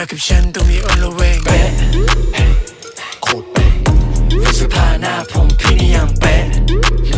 มากับฉันต้องนี้ on the way เป๊ะโคตรเป๊ะเสื้อผ้าหน้าผมพี่นี่ยางเป๊ะ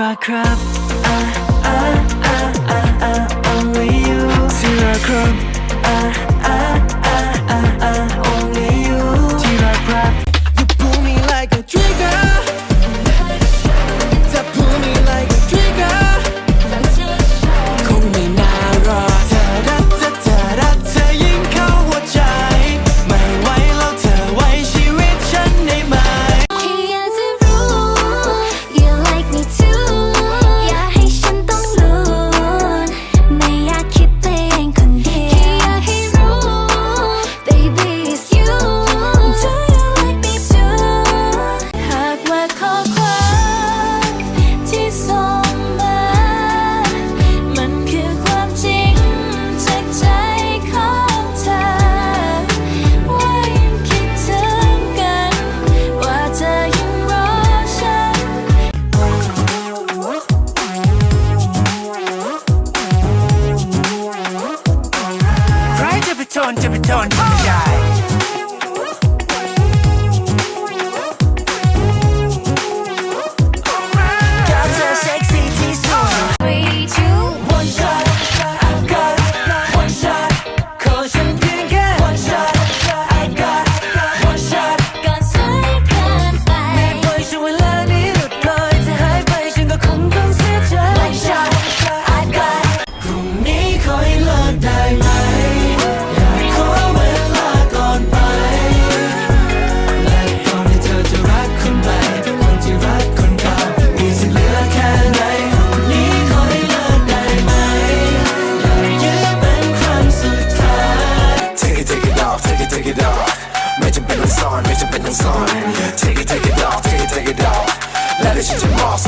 I crab, ah, ah, ah, ah, ah, only you. Zero.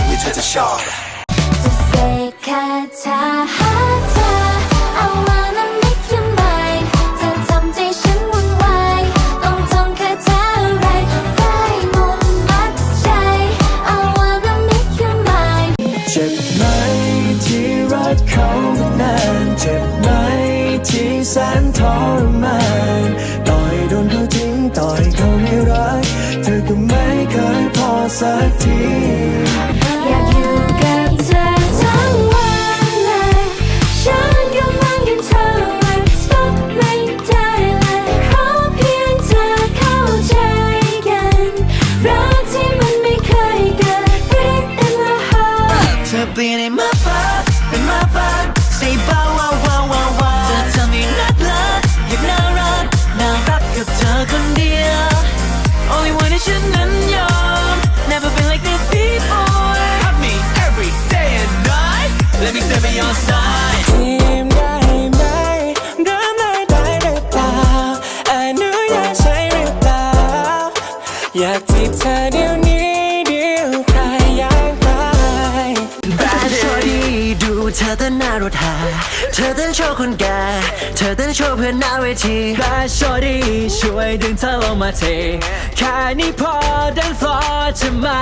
จะเซคเธอหาเธอ I wanna make you mine เธอทำใจฉันวุ่นวายต้องท่องคาถาอะไรได้หมดมัดใจเอามาแล้ว make you mine เจ็บไหมที่รักเขามานานเจ็บไหมที่แสนทรมานต่อยโดนเขาทิ้งต่อยเขาไม่รัก เธอก็ไม่เคยพอสักที อยากจีบเธอเดี๋ยวนี้เดี๋ยวใครอยากตายแบดชอดีดูเธอเต้นหน้ารถหา เธอเต้นโชว์คนแก่ เธอเต้นโชว์เพื่อนหน้าเวทีแบดชอดีช่วยดึงเธอลงมาเทแค่นี้พอดันฟลอร์จะไม่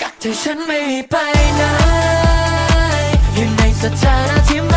กักเธฉันไม่ไปไหนอยู่ในสถานะที่